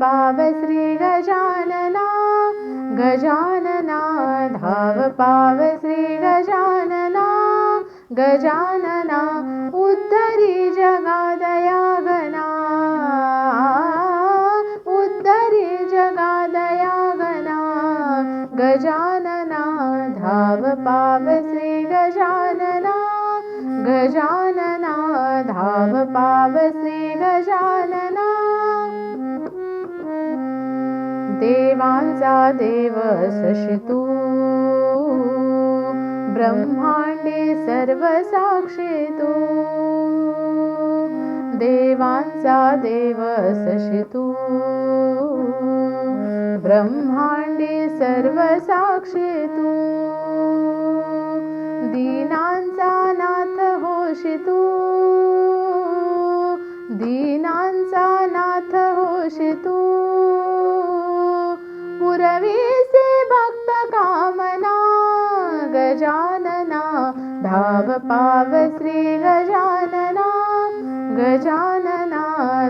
पाव श्री गजानना गजानना धाव पाव श्री गजानना गजानना उत्तरी जगादयागना उत्तरी जगा दयागना गजान ध पाश्री गजानना गान ध पा शी गजान देवांचा देव सशितू ब्रह्मांडे सर्व तू देवांचा देव सशितू ब्रह्मांडे सर्व तू दीनांचा नाथ होशितू. दीना पुरवीसे भक्त कामना गजानना धाव पाव श्री गजानना गजानना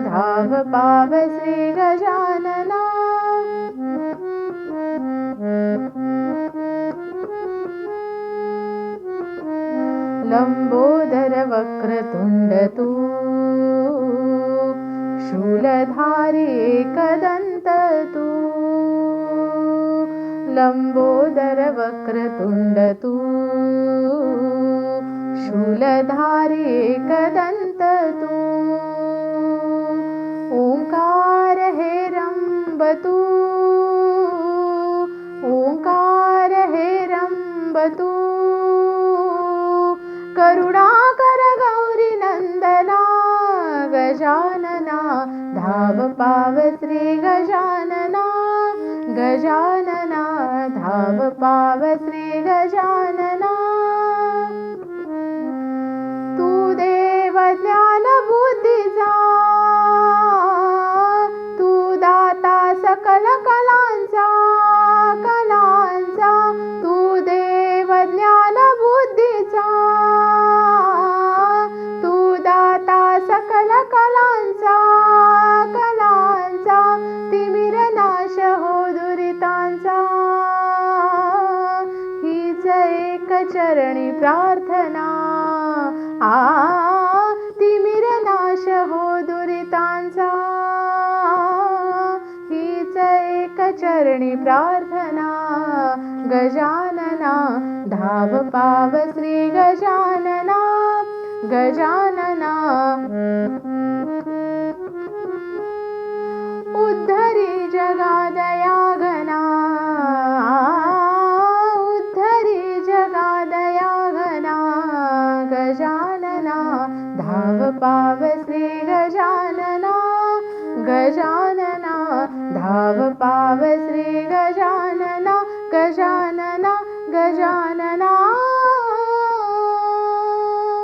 धाव पाव श्री गजानना लम्बोदर वक्रतुण्ड तू शूलधारी कदन्त तू लम्बोदर वक्रतुण्ड तू शूलधारी कदन्त तू ओङ्कार हे रम्बतु ओङ्कार हे रम्बतु करुणाकर गौरी नन्दना गजानना धाव पाव श्री गजानना गजानना धाव पाव श्री गजानना। तू देव ज्ञान बुद्धिजा तू दाता सकल कलांचा। चरणी प्रार्थना. आ तिमिर नाश हो दुरितांचा. हीच एक चरणी प्रार्थना. गजानना धाव पाव श्री गजानना. गजानना उद्धरी जगादया. धाव पावसे गजानना गजानना धाव श्री गजान